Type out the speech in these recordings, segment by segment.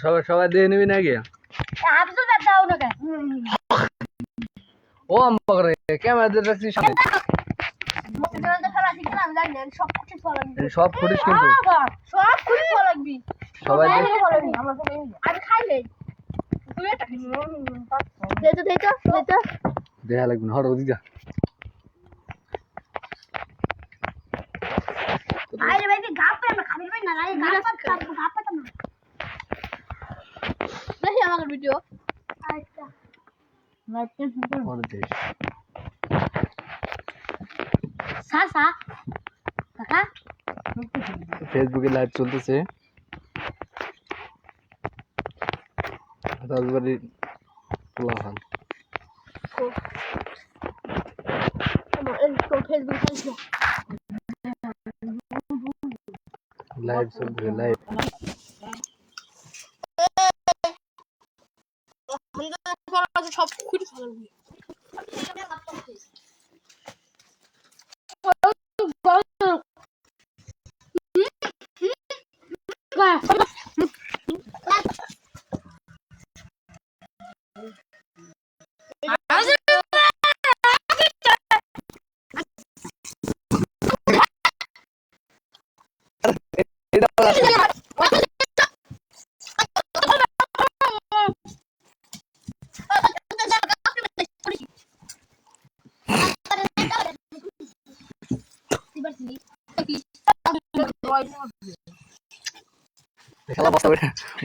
সবাই সবাই দিয়ে নিবি নাকি? ও আম্বাগের ক্যামেরা দিয়ে রাখছিস সব ফুটিস কিন্তু সব ভালো লাগবি সবাই আমি খাইলে লাগবে না হর আরে ভাই গাপ খাবি ভাই না গাপ গাপ পাতাম না। দেখি আমার ভিডিও আচ্ছা হর দেশ সা সা কাকা ফেসবুকে লাইভ চলতেছে রাজবাড়ি পোলাহান আমার এই তো ফেসবুক ফেসবুক লাইভ চলতেছে লাইভ সব খুবই ভালো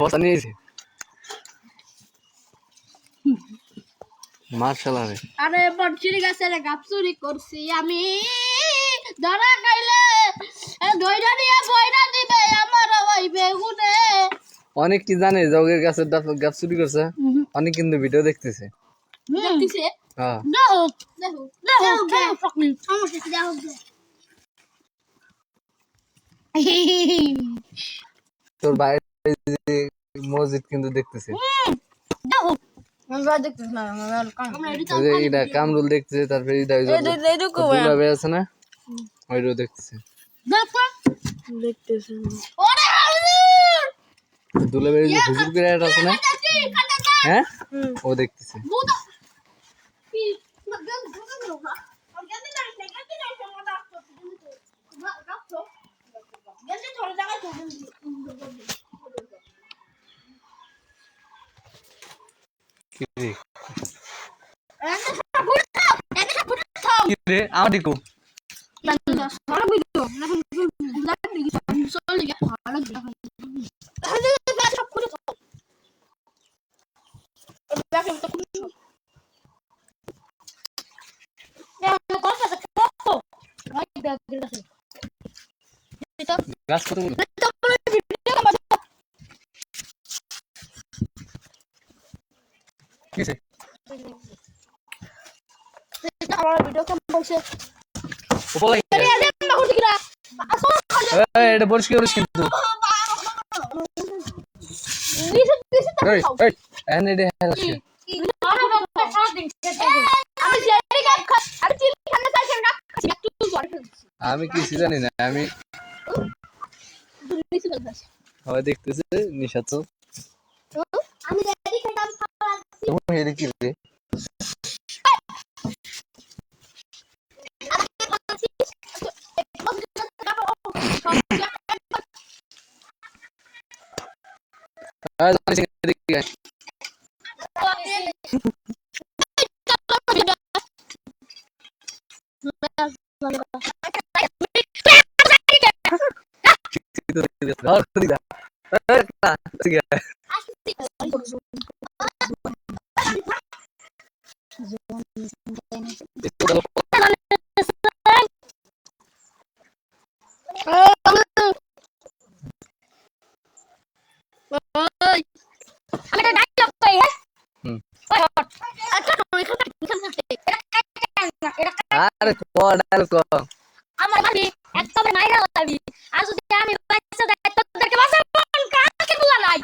বস্তা নিয়েছে মার্শাল আরে আরে বড়চিরি গাছের গাছ চুরি করছি আমি। ধরা খাইলে দইরা নিয়ে বইরা দিবে আমার ওই বেগুনে। অনেক কি জানে জগের গাছের ডাব- গাছ চুরি করছে। অনেক কিন্তু ভিডিও দেখতেছে। দেখতেছে? হ্যাঁ। দেখো দেখো দেখো দেখো সমস্যা কি দেখো তোর যে মসজিদ কিন্তু দেখতেছে। এটা কামরুল দেখতেছে তারপরে এটা আছে না? ওইটাও দেখতেছে। দেখো দেখতেছি যে হুজুর আছে না? হ্যাঁ? ও দেখতেছে বুদা কি গেল গেল গেল গেল না গেল না সময় আসতো রাখছো গেল চলে জায়গা চলে কি রে একটা ফুটা একটা ফুটা কি রে আমার দিকু সারা ভিডিও না লাগবে কি চলে গিয়ে ভালো লাগে তাহলে ব্যাগ সব খুলে দাও ব্যাগ সব খুলে দাও এমন কথা তো ভাই এটা আমার ভিডিও বলছে। কিন্তু। আমি কিছু জানি না আমি দেখতেছে নিশা তো। আমি জেরি খেতাম খাওয়া তোমার হেরে কি রে? আজ আমি দেখি ঘর করে দা ঠিক আছে আমি আমার মারি একবারে মাইরা লাবি আর যদি আমি বাচ্চা দেখ তোদেরকে বাঁচাবো কাকে বলা নাই।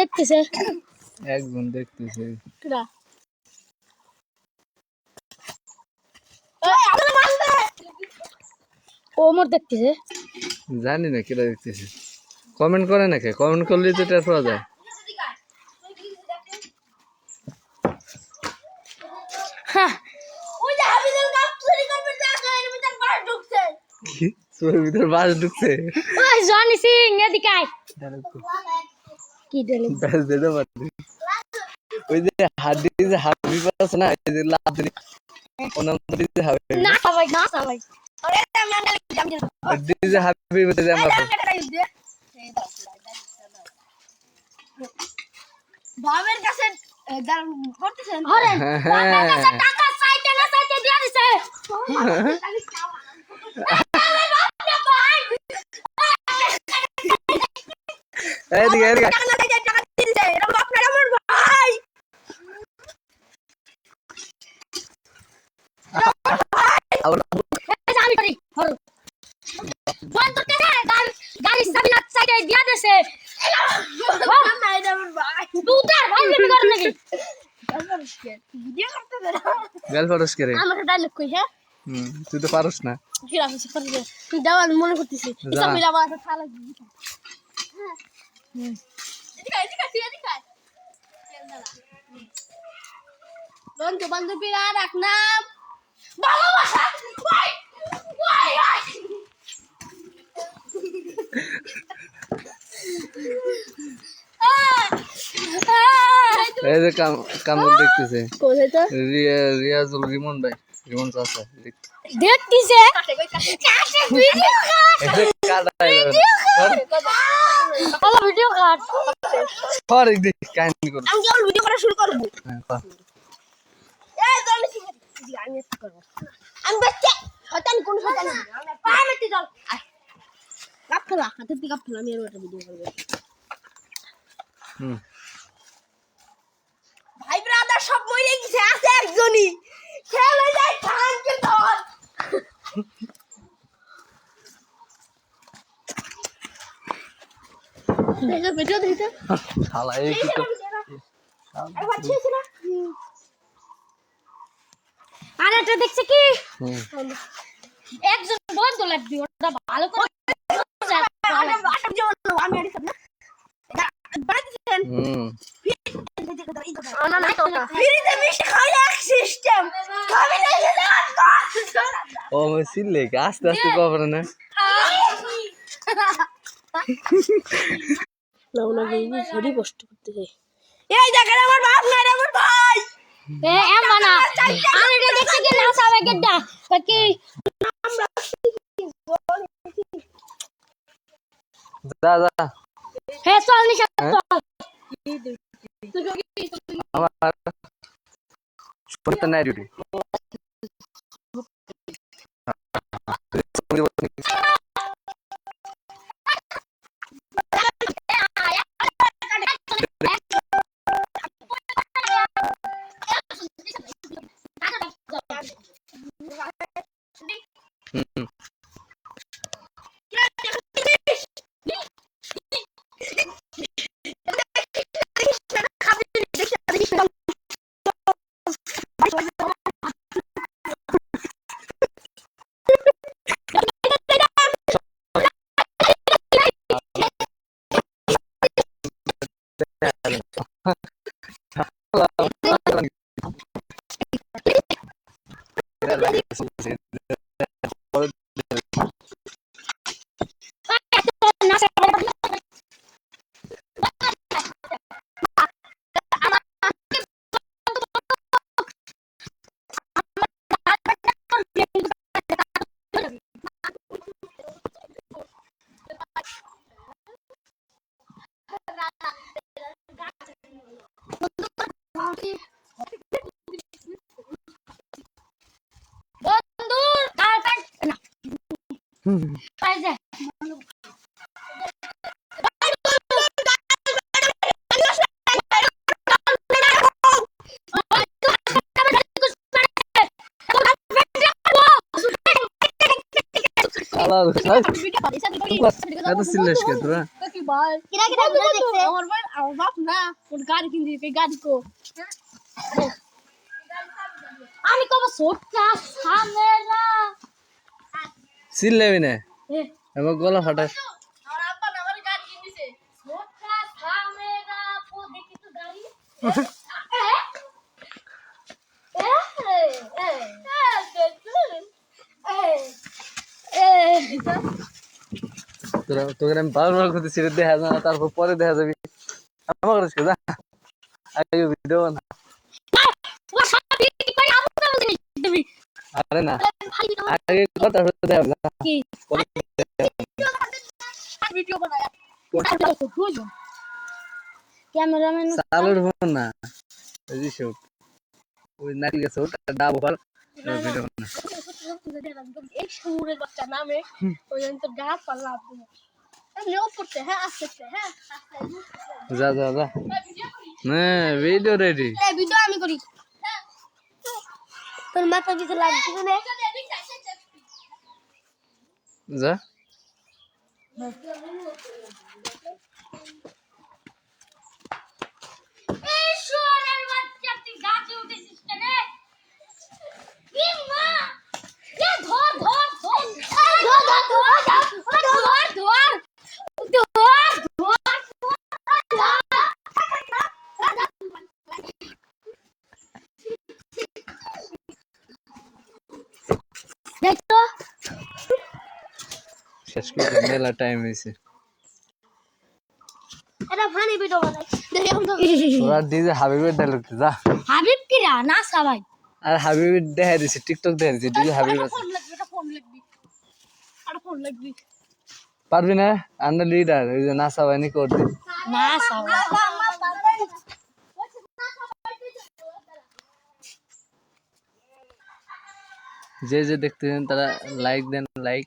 দেখতেছে। একজন দেখতেছে। ও মোর দেখতেছে। জানি না কেটা দেখতেছে। কমেন্ট করে না কে কমেন্ট করলেই তো টের পাওয়া যায়। হ্যাঁ। ভিতর বাস ঢুকছে। জনি সিং এদিকে আয়। কি দিলে ব্যাস দিতে পারবি ওই যে হাড্ডি যে হাবি আছে না এই যে লাভ দিলি ওনার মধ্যে যে হাবি? না সবাই না সবাই। আরে আমি আন্ডা লিখলাম যে হাড্ডি যে হাবি বলতে যে আমরা বাবের কাছে এ, করতেছেন আরে হ্যাঁ, হ্যাঁ। কাছে টাকা চাইতে না চাইতে দিয়ে দিছে। এইদিকে এইদিকে টাকা না দিতে টাকা দিয়ে দিছে এটা আপনার আমার ভাই আবার এই যে আমি করি হরো বন্ধ করতে দে গাড়ি গাড়ি চাবি না চাইতে দিয়ে দিছে না এটা আমার ভাই তুই তার ভাই বিয়ে কর নাকি ভিডিও করতে দে না। গাল ফারস করে আমাকে ডায়লগ কই হ্যাঁ? হুম, তুই তো পারস না। কি রাখছিস দে তুই দাও আমি মনে করতেছি। সব মিলা বাবা থালা এদিকে আয়, এদিকে আয়, তুই এদিকে। বন্ধু বান্ধবীরা রাখনা ভালোবাসা? ভাই ভাই ভাই এই যে কাম কামড় দেখতেছে। রিয়াজুল রিমন ভাই রিমন চাচা দেখতেছে। Video cut. সর। কাহিনী কর। আমি ভিডিও করা শুরু করব। হ্যাঁ, কর। এই চল শিখে দিই, আমি একটু আমি বাচ্চা শয়তান কোন শয়তান পায়ে মেতে চল। কাপ ফেলা হাতের দিকে কাপ ফেলা আমি এর একটা ভিডিও করব। হুম ভাই ব্রাদার সব মরে গেছে আছে একজনই খেলে যায় ধানকে ধর ভিডিও দিতে শালা এই কি তো আর এটা দেখছে কি? একজন বন্ধু লাগবে ওটা ভালো করে না না তো মিষ্টি খাওয়া এক সিস্টেম ও আমি সিলে আস্তে আস্তে কবর না। না না বেবি সরি কষ্ট করতে যাই এই দেখেন আমার বাপ না এটা আমার ভাই। এ এম বানা আমি এটা দেখছি কি না সাবে গেড্ডা বাকি যা যা। হে চল নিশা হ্যাঁ? চল আমার শুনতে নাই ডিউটি あっ! আমি কব সোটা সামনে না সিলেবি না এবার গলা ফাটা। আমার আমার গাড়ি কিনে দিছে সোটা সামনে না পো দেখি তো গাড়ি। তোরা তোকে আমি বারবার করতে সিরিয়াস দেখা যায় না তারপর পরে দেখা যাবি। আমার কাছে যা। আগে ভিডিও না আরে না। আগে কথা হতে দেখা পরে ক্যামেরাম্যান চালুর ফোন না। ওই নারী গেছে ওটা ডাব ভিডিও না एक सूरज बच्चा नाम है और तो गाय पर लाते हैं যা যা যা না ভিডিও রেডি ভিডিও আমি করি তোর মাথা দিতে লাগছে না যা শেষ মেলা টাইম হয়েছে এটা ফানি ভিডিও বানাই। দেখি এখন তোরা ডিজে হাবিবের ডায়লগ যা। হাবিব কিরা না সবাই আর হাবিবের দেখা দিছে টিকটক দেখা দিছে ডিজে হাবিব আছে। ফোন লাগবে এটা ফোন লাগবে। আর ফোন লাগবে। পারবি না? লিডার ওই যে নাসা বাহিনী করতে না সবাই যে যে দেখতেছেন তারা লাইক দেন লাইক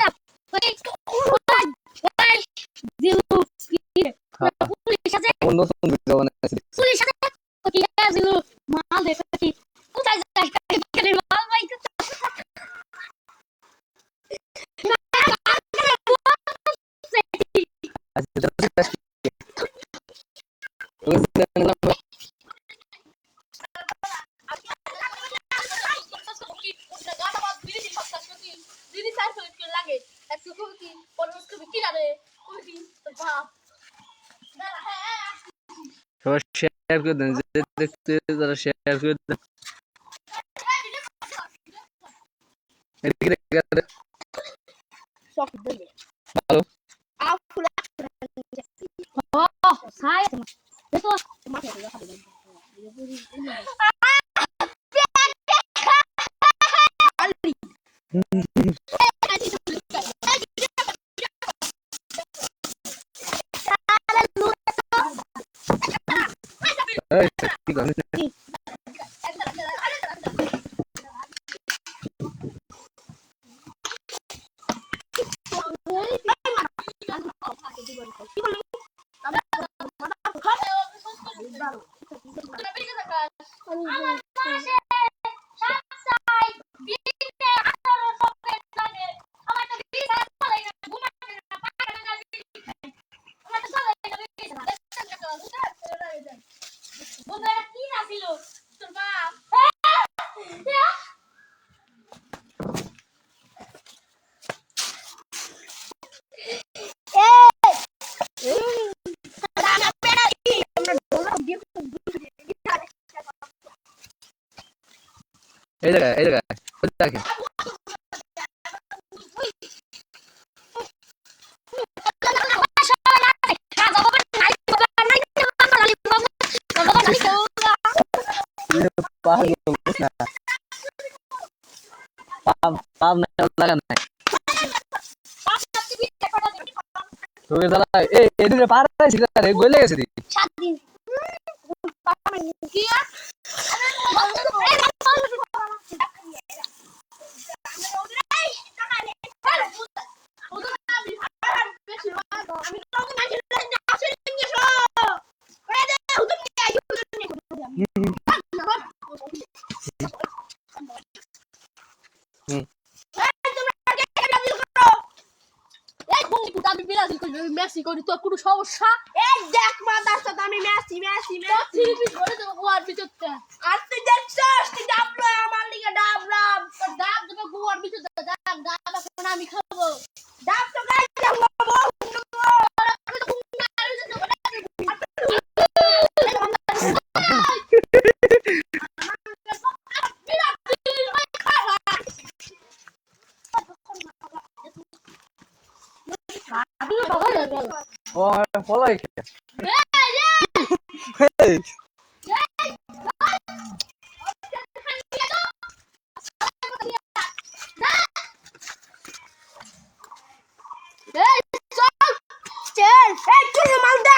শেয়ার করে দেন। ভালো। আমরা পাহাড় না পাপ পাপ নাই লাগা নাই তোকে দাদা এই এদিকে পার হয়েছিল রে গলে গেছে দি স্বাধীন করি তোর তো কোনো সমস্যা এই দেখ মাদার আমি মেসি মেসি মেসি ভরে দেবো গোয়ার ভিতরতে আর তুই দেখছস তুই ডাবলো আমার লিগে ডাবলাম ডাব দেবো গোয়ার ভিতরতে ডাব ডাব এখন আমি খাব ডাব তো গাই যাব আমি তো কুন্ডা আলু দেবো ও ফলাই খেয়ে এই, চল এই চল মালদা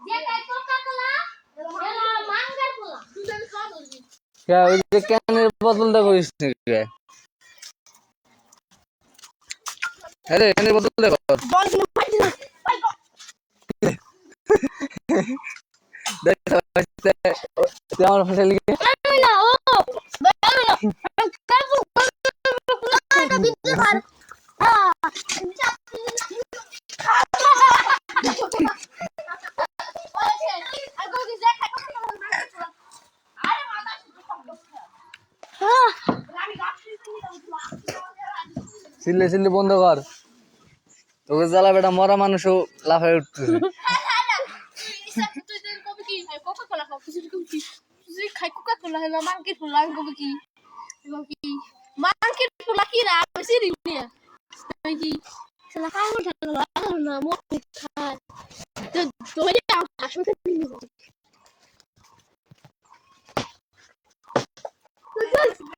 কে, ওই যে ক্যানের বোতলটা করিস নাকি? আরে ক্যানের না ফাইট দেখ আমার ফাঁসে চিল্লে বন্ধ কর। তোকে জ্বালা বেটা মরা মানুষও লাফায় উঠতেছে।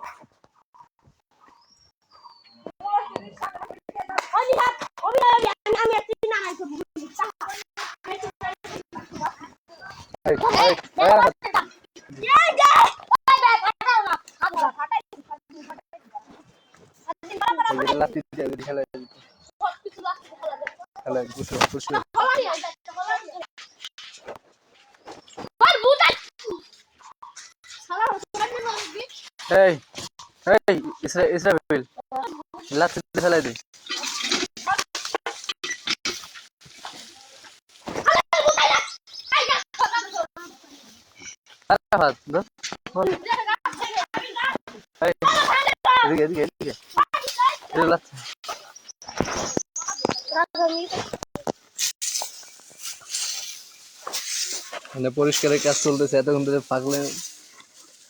এই এই ইসরা ইসরাফিল দিয়ে ফেলাই দে। হাত মানে পরিষ্কারের কাজ চলতেছে, এতক্ষণ ধরে পাকলে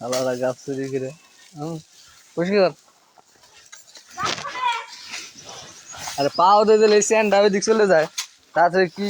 আলাদা গাছ চুরি করে। পরিষ্কার? কর। আরে পাও দিয়ে দিলে স্যান্ড দিক চলে যায়। তাড়াতাড়ি কি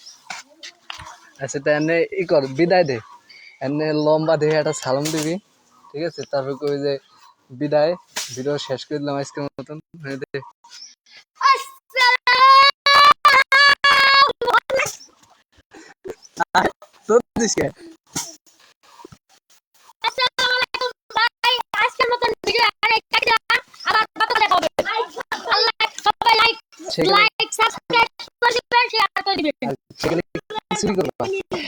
আচ্ছা তা এনে ই কর বিদায় দে। এনে লম্বা দেখে একটা সালাম দিবি ঠিক আছে? তারপর কই যে বিদায় ভিডিও শেষ করে দিলাম আজকের মতন। হয়ে লাইক সেখানে লাইক সাবস্ক্রাইব করে দিবেন শেয়ার করে দিবেন সেখানে চুরি করবা টাটা